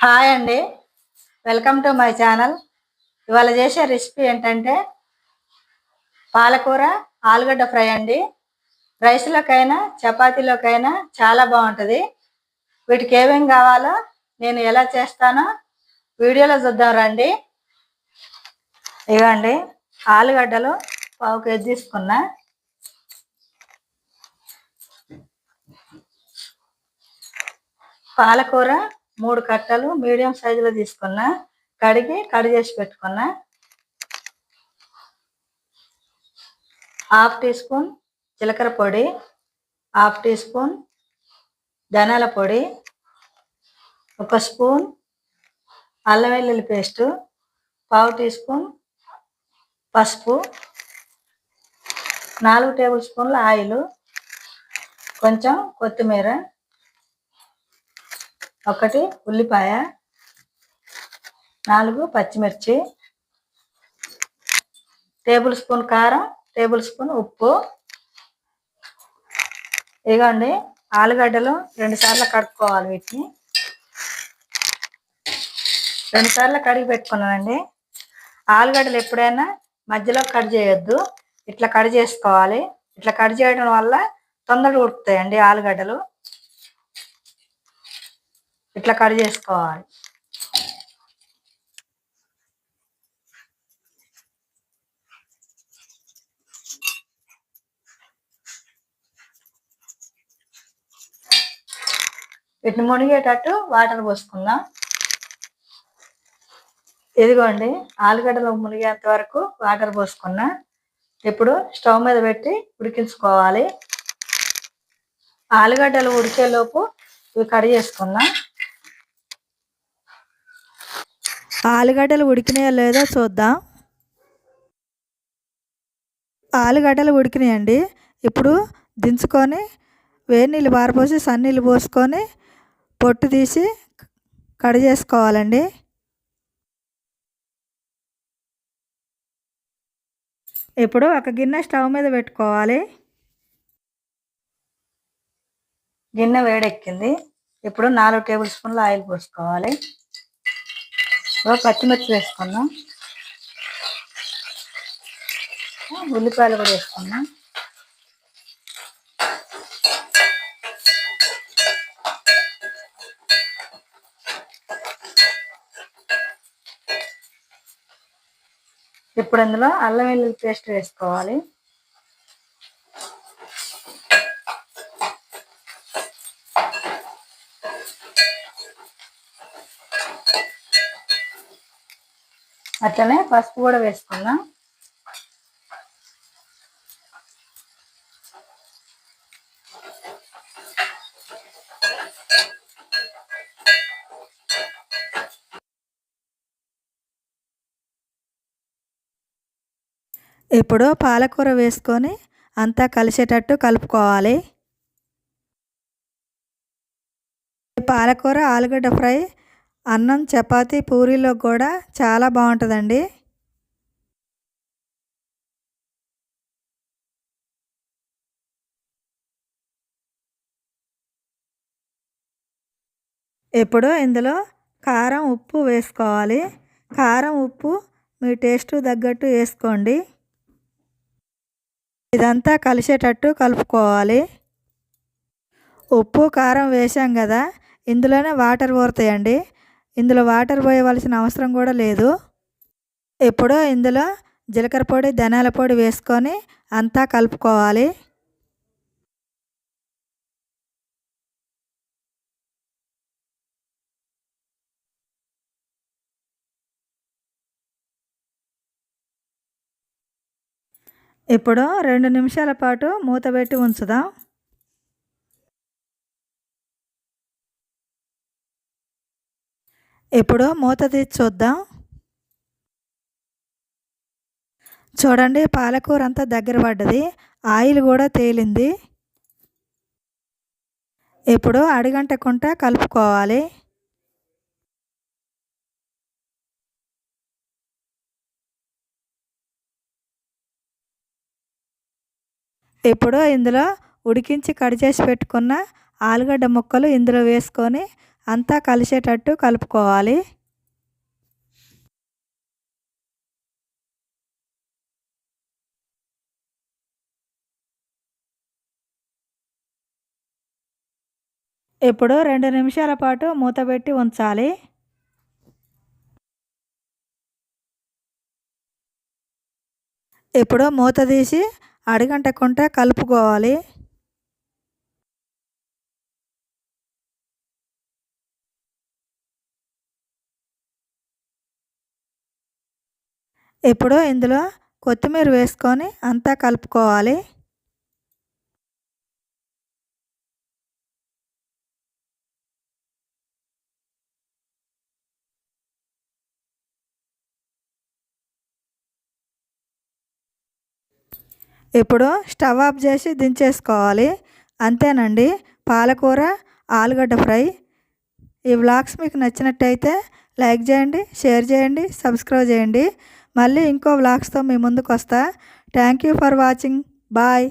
Hi అండి. Welcome to my channel. ఇవాళ చేసే రెసిపీ ఏంటంటే పాలకూర ఆలుగడ్డ ఫ్రై అండి. రైస్లోకైనా చపాతీలోకైనా చాలా బాగుంటుంది. వీటికి ఏమేం కావాలో నేను ఎలా చేస్తానో వీడియోలో చూద్దాం రండి. ఇవ్వండి. ఆలుగడ్డలు పావు కేజీ తీసుకున్నా. పాలకూర మూడు కట్టలు మీడియం సైజులో తీసుకున్నా కడిగి కడి చేసి పెట్టుకున్నా. హాఫ్ టీ స్పూన్ జీలకర్ర పొడి హాఫ్ టీ స్పూన్ ధనాల పొడి ఒక స్పూన్ అల్లం వెల్లుల్లి పేస్టు పావు టీ స్పూన్ పసుపు నాలుగు టేబుల్ స్పూన్ల ఆయిల్ కొంచెం కొత్తిమీర ఒకటి ఉల్లిపాయ. నాలుగు పచ్చిమిర్చి. టేబుల్ స్పూన్ కారం టేబుల్ స్పూన్ ఉప్పు. ఇదిగోండి ఆలుగడ్డలు రెండు సార్లు కడుక్కోవాలి వీటిని. రెండు సార్లు కడిగి పెట్టుకున్నానండి. ఆలుగడ్డలు ఎప్పుడైనా మధ్యలో కట్ చేయొద్దు. ఇట్లా కట్ చేసుకోవాలి. ఇట్లా కట్ చేయడం వల్ల తొందరగా ఉడుకుతాయండి ఆలుగడ్డలు. ఇట్లా కట్ చేసుకోవాలి? వీటిని మునిగేటట్టు వాటర్ పోసుకుందాం. ఇదిగోండి ఆలుగడ్డలు మునిగేంత వరకు వాటర్ పోసుకున్నా. ఇప్పుడు స్టవ్ మీద పెట్టి ఉడికించుకోవాలి. ఆలుగడ్డలు ఉడికేలోపు ఇవి కడి చేసుకుందాం ఆలుగడ్డలు ఉడికినాయో లేదో చూద్దాం. ఆలుగడ్డలు ఉడికినాయండి. ఇప్పుడు దించుకొని వేడి నీళ్ళు పారపోసి సన్నీళ్ళు పోసుకొని పొట్టు తీసి కడి చేసుకోవాలండి. ఇప్పుడు ఒక గిన్నె స్టవ్ మీద పెట్టుకోవాలి. గిన్నె వేడెక్కింది. ఇప్పుడు నాలుగు టేబుల్ స్పూన్ల ఆయిల్ పోసుకోవాలి. పచ్చిమిర్చి వేసుకున్నాం. ఉల్లిపాయలు కూడా వేసుకున్నాం. ఇప్పుడు అందులో అల్లం వెల్లుల్లి పేస్ట్ వేసుకోవాలి. అట్లనే పసుపు కూడా వేసుకుందాం. ఇప్పుడు పాలకూర వేసుకొని అంతా కలిసేటట్టు కలుపుకోవాలి. పాలకూర ఆలుగడ్డ ఫ్రై అన్నం చపాతీ పూరీలో కూడా చాలా బాగుంటుందండి. ఇప్పుడు ఇందులో కారం ఉప్పు వేసుకోవాలి. కారం ఉప్పు మీ టేస్ట్ తగ్గట్టు వేసుకోండి. ఇదంతా కలిసేటట్టు కలుపుకోవాలి. ఉప్పు కారం వేసాం కదా ఇందులోనే వాటర్ ఊరుతాయండి ఇందులో వాటర్ పోయవలసిన అవసరం కూడా లేదు. ఎప్పుడో ఇందులో జీలకర్ర పొడి ధనాల పొడి వేసుకొని అంతా కలుపుకోవాలి. ఇప్పుడు రెండు నిమిషాల పాటు మూత పెట్టి ఉంచుదాం. ఇప్పుడు మూత తీసి చూద్దాం. చూడండి పాలకూర అంతా దగ్గర పడ్డది. ఆయిల్ కూడా తేలింది. ఇప్పుడు అడిగంటకుంట కలుపుకోవాలి. ఇప్పుడు ఇందులో ఉడికించి కట్ చేసి పెట్టుకున్న ఆలుగడ్డ ముక్కలు ఇందులో వేసుకొని అంతా కలిసేటట్టు కలుపుకోవాలి. ఇప్పుడు రెండు నిమిషాల పాటు మూత పెట్టి ఉంచాలి. ఇప్పుడు మూత తీసి అడిగంటకుండా కలుపుకోవాలి. ఇప్పుడు ఇందులో కొత్తిమీర వేసుకొని అంతా కలుపుకోవాలి. ఇప్పుడు స్టవ్ ఆఫ్ చేసి దించేసుకోవాలి. అంతేనండి పాలకూర ఆలుగడ్డ ఫ్రై. ఈ వ్లాగ్స్ మీకు నచ్చినట్టయితే లైక్ చేయండి షేర్ చేయండి సబ్స్క్రైబ్ చేయండి. మళ్ళీ ఇంకో వ్లాగ్స్తో మీ ముందుకు వస్తా thank you for watching bye